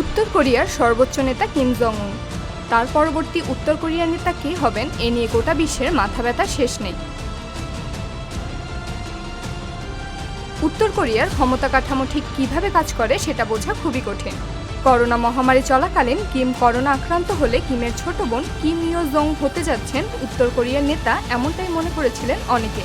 উত্তর কোরিয়ার সর্বোচ্চ নেতা কিম জং উন তার পরবর্তী উত্তর কোরিয়ার নেতা কে হবেন এ নিয়ে গোটা বিশ্বের মাথা ব্যথা শেষ নেই। উত্তর কোরিয়ার ক্ষমতা কাঠামো ঠিক কীভাবে কাজ করে সেটা বোঝা খুবই কঠিন। করোনা মহামারী চলাকালীন কিম করোনা আক্রান্ত হলে কিমের ছোট বোন কিম ইয় জং হতে যাচ্ছেন উত্তর কোরিয়ার নেতা এমনটাই মনে করেছিলেন অনেকে।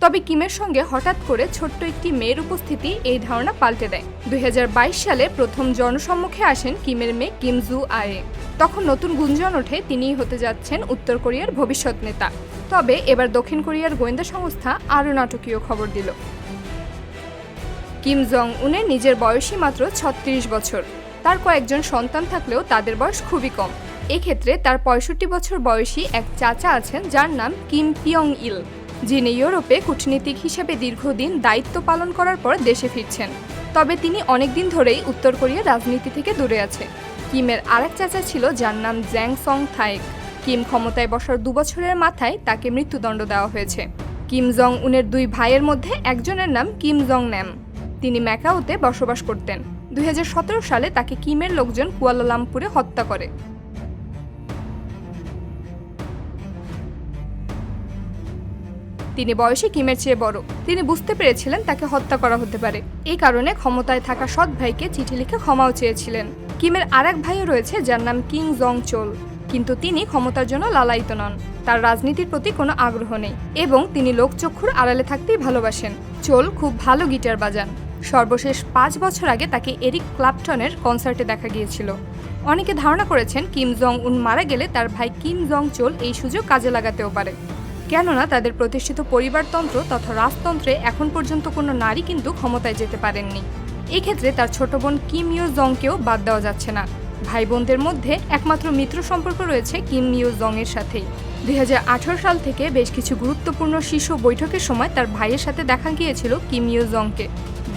তবে কিমের সঙ্গে হঠাৎ করে ছোট্ট একটি মেয়ের উপস্থিতি এই ধারণা পাল্টে দেয়। দুই হাজার বাইশ সালে প্রথম জনসম্মুখে আসেন কিমের মেয়ে কিম জু আয়ে। তখন নতুন গুঞ্জন ওঠে, তিনিই হতে যাচ্ছেন উত্তর কোরিয়ার ভবিষ্যৎ নেতা। তবে এবার দক্ষিণ কোরিয়ার গোয়েন্দা সংস্থা আরও নাটকীয় খবর দিল। কিম জং উনের নিজের বয়সই মাত্র ছত্রিশ বছর। তার কয়েকজন সন্তান থাকলেও তাদের বয়স খুবই কম। এক্ষেত্রে তার পঁয়ষট্টি বছর বয়সী এক চাচা আছেন যার নাম কিম পিয়ং ইল যিনি ইউরোপে কূটনীতিক হিসেবে দীর্ঘদিন দায়িত্ব পালন করার পর দেশে ফিরছেন। তবে তিনি অনেকদিন ধরেই উত্তর কোরিয়ার রাজনীতি থেকে দূরে আছে। কিমের আরেক চাচা ছিল যার নাম জ্যাং সং থায়েক কিম ক্ষমতায় বসার দুবছরের মাথায় তাকে মৃত্যুদণ্ড দেওয়া হয়েছে। কিম জং উনের দুই ভাইয়ের মধ্যে একজনের নাম কিম জং ন্যাম তিনি ম্যাকাওতে বসবাস করতেন। দুই হাজার সতেরো সালে তাকে কিমের লোকজন কুয়ালালামপুরে হত্যা করে। তিনি বয়সে কিমের চেয়ে বড়। তিনি বুঝতে পেরেছিলেন তাকে হত্যা করা হতে পারে। এই কারণে ক্ষমতায় থাকা সৎ ভাইকে চিঠি লিখে ক্ষমাও চেয়েছিলেন। কিমের আরেক ভাইও রয়েছে, যার নাম কিং জং চোল কিন্তু তিনি ক্ষমতার জন্য লালায়িত নন। তার রাজনীতির প্রতি কোনো আগ্রহ নেই এবং তিনি লোকচক্ষুর আড়ালে থাকতেই ভালোবাসেন। চোল খুব ভালো গিটার বাজান। সর্বশেষ পাঁচ বছর আগে তাকে এরিক ক্লাপটনের কনসার্টে দেখা গিয়েছিল। অনেকে ধারণা করেছেন কিম জং উন মারা গেলে তার ভাই কিম জং চোল এই সুযোগ কাজে লাগাতেও পারে। কেননা তাদের প্রতিষ্ঠিত পরিবারতন্ত্র তথা রাজতন্ত্রে এখন পর্যন্ত কোনো নারী কিন্তু ক্ষমতায় যেতে পারেননি। এক্ষেত্রে তার ছোট বোন কিম ইউ জংকেও বাদ দেওয়া যাচ্ছে না। ভাই বোনদের মধ্যে একমাত্র মিত্র সম্পর্ক রয়েছে কিম ইউ জং এর সাথে দুই হাজার আঠেরো সাল থেকে বেশ কিছু গুরুত্বপূর্ণ শীর্ষ বৈঠকের সময় তার ভাইয়ের সাথে দেখা গিয়েছিল কিম ইউ জংকে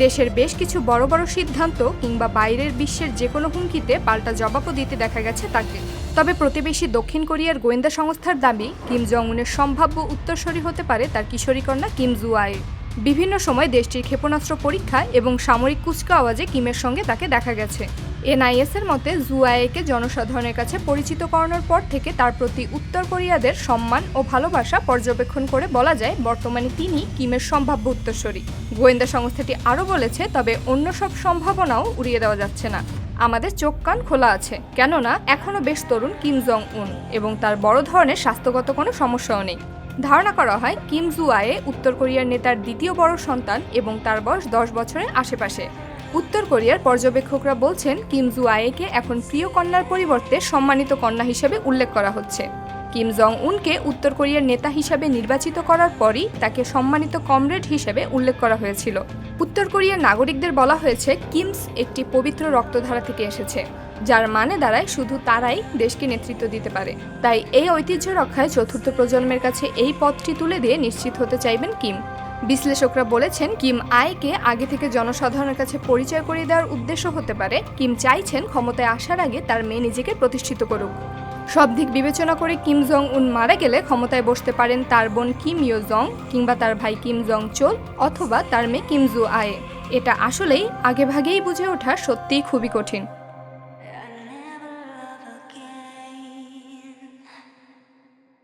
দেশের বেশ কিছু বড় বড় সিদ্ধান্ত কিংবা বাইরের বিশ্বের যে কোনো হুমকিতে পাল্টা জবাবও দিতে দেখা গেছে তাকে। তবে প্রতিবেশী দক্ষিণ কোরিয়ার গোয়েন্দা সংস্থার দাবি, কিম জং উনের সম্ভাব্য উত্তরসরী হতে পারে তার কিশোরী কন্যা কিম জুয়াই বিভিন্ন সময় দেশটির ক্ষেপণাস্ত্র পরীক্ষা এবং সামরিক কুচকাওয়াজে কিমের সঙ্গে তাকে দেখা গেছে। এনআইএস এর মতে জুয়াইকে জনসাধারণের কাছে পরিচিত করানোর পর থেকে তার প্রতি উত্তর কোরিয়াদের সম্মান ও ভালোবাসা পর্যবেক্ষণ করে বলা যায়, বর্তমানে তিনি কিমের সম্ভাব্য উত্তরসূরি। গোয়েন্দা সংস্থাটি আরও বলেছে, তবে অন্য সব সম্ভাবনাও উড়িয়ে দেওয়া যাচ্ছে না। আমাদের চোখ কান খোলা আছে, কেননা এখনও বেশ তরুণ কিম জং উন এবং তার বড় ধরনের স্বাস্থ্যগত কোনো সমস্যাও নেই। ধারণা করা হয়, কিম জুয়ায়ে উত্তর কোরিয়ার নেতার দ্বিতীয় বড় সন্তান এবং তার বয়স দশ বছরের আশেপাশে। উত্তর কোরিয়ার পর্যবেক্ষকরা বলছেন, কিম জু আয়েকে এখন প্রিয় কন্যার পরিবর্তে সম্মানিত কন্যা হিসেবে উল্লেখ করা হচ্ছে। কিম জং উনকে উত্তর কোরিয়ার নেতা হিসাবে নির্বাচিত করার পরই তাকে সম্মানিত কমরেড হিসেবে উল্লেখ করা হয়েছিল। উত্তর কোরিয়ার নাগরিকদের বলা হয়েছে, কিমস একটি পবিত্র রক্তধারা থেকে এসেছে, যার মানে দাঁড়ায় শুধু তারাই দেশকে নেতৃত্ব দিতে পারে। তাই এই ঐতিহ্য রক্ষায় চতুর্থ প্রজন্মের কাছে এই পথটি তুলে দিয়ে নিশ্চিত হতে চাইবেন কিম। বিশ্লেষকরা বলেছেন, কিম আয়কে আগে থেকে জনসাধারণের কাছে পরিচয় করিয়ে দেওয়ার উদ্দেশ্য হতে পারে। কিম চাইছেন ক্ষমতায় আসার আগে তার মেয়ে নিজেকে প্রতিষ্ঠিত করুক। সব দিক বিবেচনা করে কিম জং উন মারা গেলে ক্ষমতায় বসতে পারেন তার বোন কিম ইয় জং কিংবা তার ভাই কিম জং চোল অথবা তার মেয়ে কিম জু আয়ে এটা আসলেই আগেভাগেই বুঝে ওঠা সত্যিই খুবই কঠিন।